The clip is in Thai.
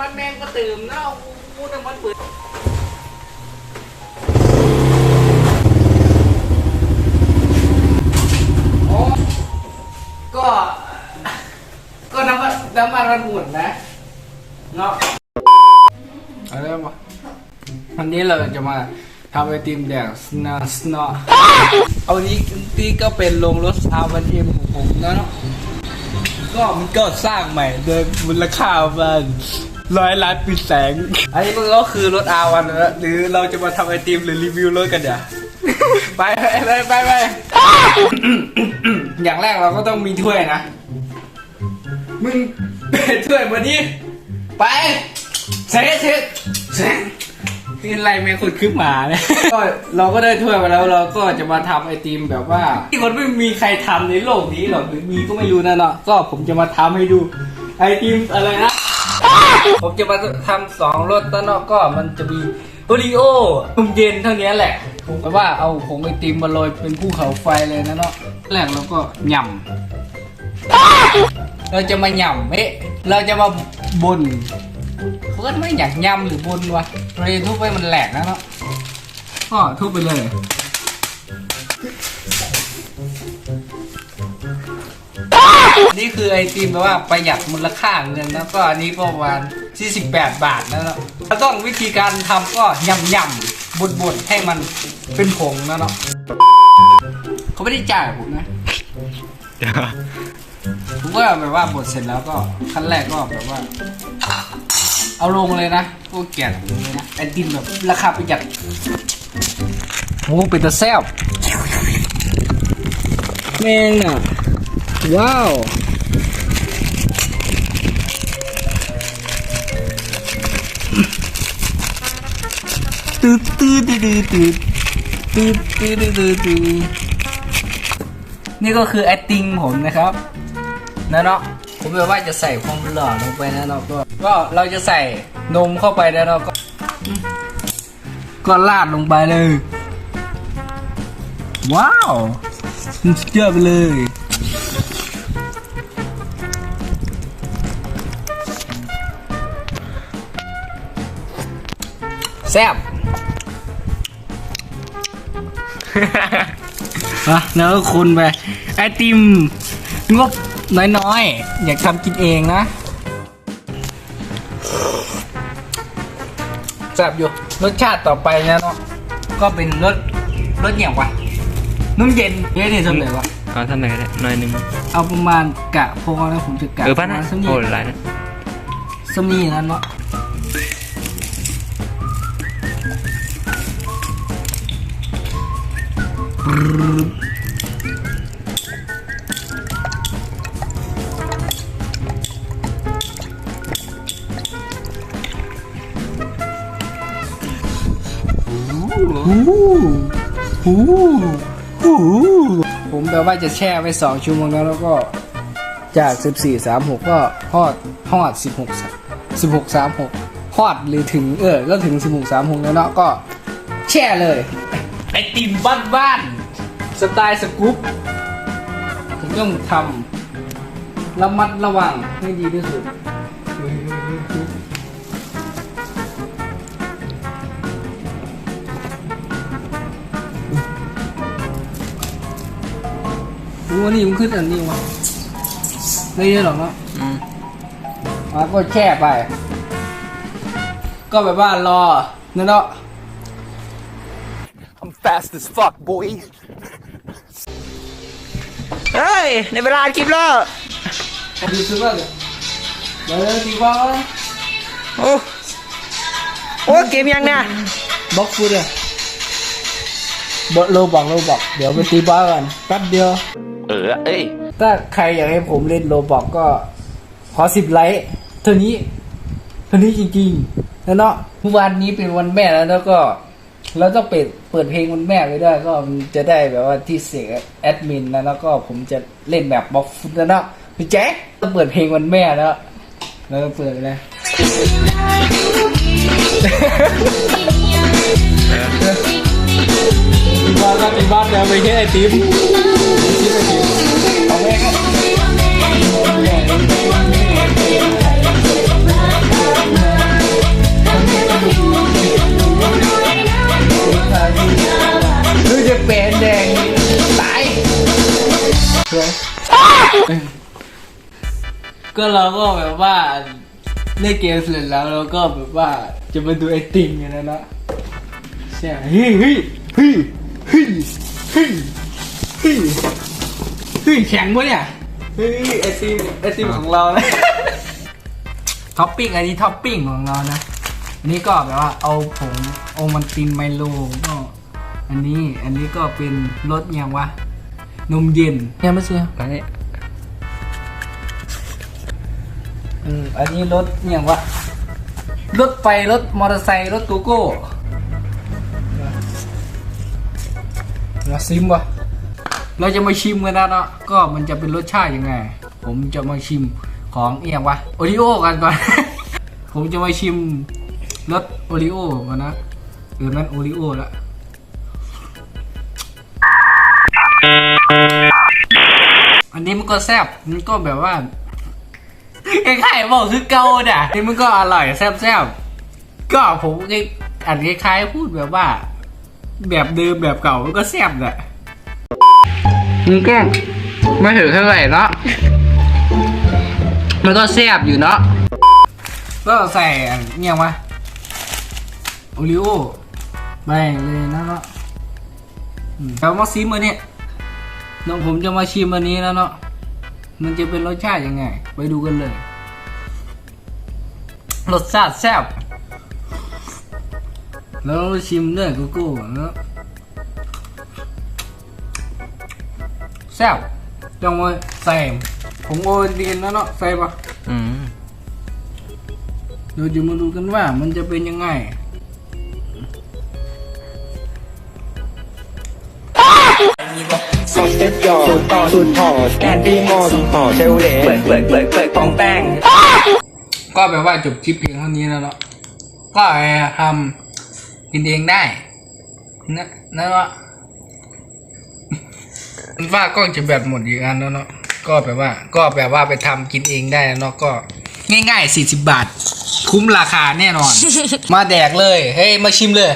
มันแมงก็ตื่มนะกูน้ำมันเปิดโอ้ก็ ก็น้ำมันน้ำมันมันหมุนนะ เนาะเอาเริ่มาวันนี้เราจะมาทำไอติมแดกสนาสนาเอานี้ที่ก็เป็นโรงรถอาวันเอ็มของผมนะเนาะก็มันก็สร้างใหม่โดยมูลค่าประมาณ ร้อยล้านปีแสง อันนี้มันก็คือรถอาวันนะหรือเราจะมาทำไอติมหรือรีวิวรถกันเดี๋ยวไปไปไปไปอย่างแรกเราก็ต้องมีถ้วยนะ มึงเป็นถ้วยมาดิไปเซ็ตเซ็ตเซ็ตนี่อะไรแม่งคนคึกหมาเนี่ยก็เราก็ได้ถ้วยมาแล้วเราก็จะมาทำไอติมแบบว่า ที่คนไม่มีใครทำในโลกนี้หรอกหรือมีก็ไม่รู้นะเนาะก็ผมจะมาทำให้ดูไอติมอะไรนะ ผมจะมาทำสองรสตอนนอกก็มันจะมีโอรีโอนมเย็นเท่านี้แหละ ผมก็ว่าเอาผงไอติมมาโรยเป็นภูเขาไฟเลยนะเนาะแรกเราก็หย่ำเราจะมาหย่ำเอ๊ะเราจะมาบนเพื่อนไม่อยากย่ำหรือบนวะเราจะทุบไปมันแหลกนะเนาะก็ทุบไปเลย นี่คือไอติมแบบว่าประหยัดมูลค่าเงินแล้วก็อันนี้ประมาณ48 บาทนะเนาะแล้วต้องวิธีการทำก็ยำยำบดบดๆให้มันเป็นผงนะเนาะเขาไม่ได้จ่ายผมนะผมก็แบบว่าบดเสร็จแล้วก็ขั้นแรกก็แบบว่า เอาลงเลยนะก็แกะถุงเลยนะไอติมแบบราคาประหยัดโอ้เป็นตะแซ่บแม่งอะ ว้าวตืดตืดตืดตืดตืดตืดตืดตืดนี่ก็คือไอติงผมนะครับนะเนาะผมแบบว่าจะใส่ความหล่อลงไปนะเนาะก็ก็เราจะใส่นมเข้าไปนะเนาะก็ก็ราดลงไปเลย ว้าวสุดยอไปเลย แซ่บอะแล้วก็คุณไปไอติมงบน้อยๆ อยากทำกินเองนะ แซ่บอยู่ รสชาติต่อไปนะเนาะก็เป็นรสรสอย่างวะน้ำเย็นเย็นนี่ทำเลยวะเอาทำไมก็ได้หน่อยหนึงเอาประมาณกะพอแล้วผมจะกะเออปป้าระนะมาณสักนิโอ้ดหลายนะ สมีนั้นเนาะ ผมแปลว่าจะแช่ไว้สองชั่วโมงแล้วแล้วก็จาก 14 36 ก็ฮอดฮอด 16 16 36ฮอดหรือถึงเออ ก็ถึง 16 36 แล้วเนาะก็แช่เลย ไอติมบ้านบ้าน สไตล์สกู๊ปผมต้องทำระมัดระวังให้ดีที่สุดโอ้นี่มันขึ้นอันนี้วะไม่ได้หรอกเนาะอืมอะก็แช่ไป ก็แบบว่ารอนั่นเนาะ I'm fast as fuck, boy. เฮ้ย ในเวลาคลิปแล้วดูซื้อว่าเลยเดี๋ยวตีบอลโอ้โอ้เกมยังเนี่ยบล็อกฟูดเลยบโลบอกโลบอก เดี๋ยวไปตีบอลกันแป๊บเดียว เออ เอ้ย ถ้าใครอยากให้ผมเล่นโลบอกก็ ขอสิบไลค์เท่านี้เท่านี้จริงๆ แล้วเนาะวันนี้เป็นวันแม่แล้วแล้วก็ เราต้องเปิดเปิดเพลงวันแม่ไว้ด้วยก็จะได้แบบว่าที่เสียงแอดมินนะแล้วก็ผมจะเล่นแบบบล็อกฟุตนะพี่แจ๊คต้องเปิดเพลงวันแม่แล้ว แล้วก็เปิดเลยตีบ้านก็ตีบ้านเดี๋ยวไปแค่ไอติมเอาแม่ก็ ก็เราก็แบบว่าเล่นเกมเสร็จแล้วเราก็แบบว่าจะมาดูไอติมกันแล้วนะใช่เฮ้ยเฮ้ยเฮ้ยเฮ้ยเฮ้ยเฮ้ยเฮ้ยแข็งปะเนี่ยเฮ้ยไอติมไอติมของเรานะท็อปปิ้งอันนี้ท็อปปิ้งของเรานะอันนี้ก็แบบว่าเอาผงโอมันตินไมโลก็อันนี้อันนี้ก็เป็นรสยังวะนมเย็นยังไม่เชื่อ อืมอันนี้รถอย่างวะรถไฟรถมอเตอร์ไซค์รถโกโก้มาซิมวะเราจะมาชิมกันนะเนาะก็มันจะเป็นรสชาติยังไง ผมจะมาชิมของเอียงวะโอริโอกันก่อน ผมจะมาชิมรสโอริโอก่อนนะหรือนั้นโอริโอละอันนี้มันก็แซ่บมันก็แบบว่า คล้ายๆบอกคือเก่าน่ะนี่มันก็อร่อยแซ่บๆก็ผมก็อันคล้ายๆพูดแบบว่า แบบเดิมแบบเก่ามันก็แซ่บแหละมันก็ไม่ถึงเท่าไหร่เนาะมันก็แซ่บอยู่เนาะก็ใส่อันเนี่ยวะโอริโอไปเลยนะเนาะอืมเรามาซิมอันนี้น้องผมจะมาชิมอันนี้แล้วเนาะ มันจะเป็นรสชาติยังไง ไปดูกันเลย รสชาติแซ่บ แล้วชิมด้วยโกโก้แล้วแซ่บต้องมาใส่ผงโอวัลตินแล้วเนาะใส่ปะอืมเดี๋ยวจะมาดูกันว่ามันจะเป็นยังไง สเต็ปยอสูตรต่อสูตรพอสแกนดี้มอสูตรต่อเซลเลเปิดเปิดเปิดเปิดปองแป้ง ก็แปลว่าจบคลิปเพียงเท่านี้แล้วเนาะก็ทำกินเองได้นะนั่นว่าว่ากล้องจะแบตหมดอีกอันแล้วเนาะก็แปลว่า ก็แปลว่าไปทำกินเองได้แล้วเนาะก็ง่ายๆ40 บาท คุ้มราคาแน่นอน มาแดกเลย เฮ้ย มาชิมเลย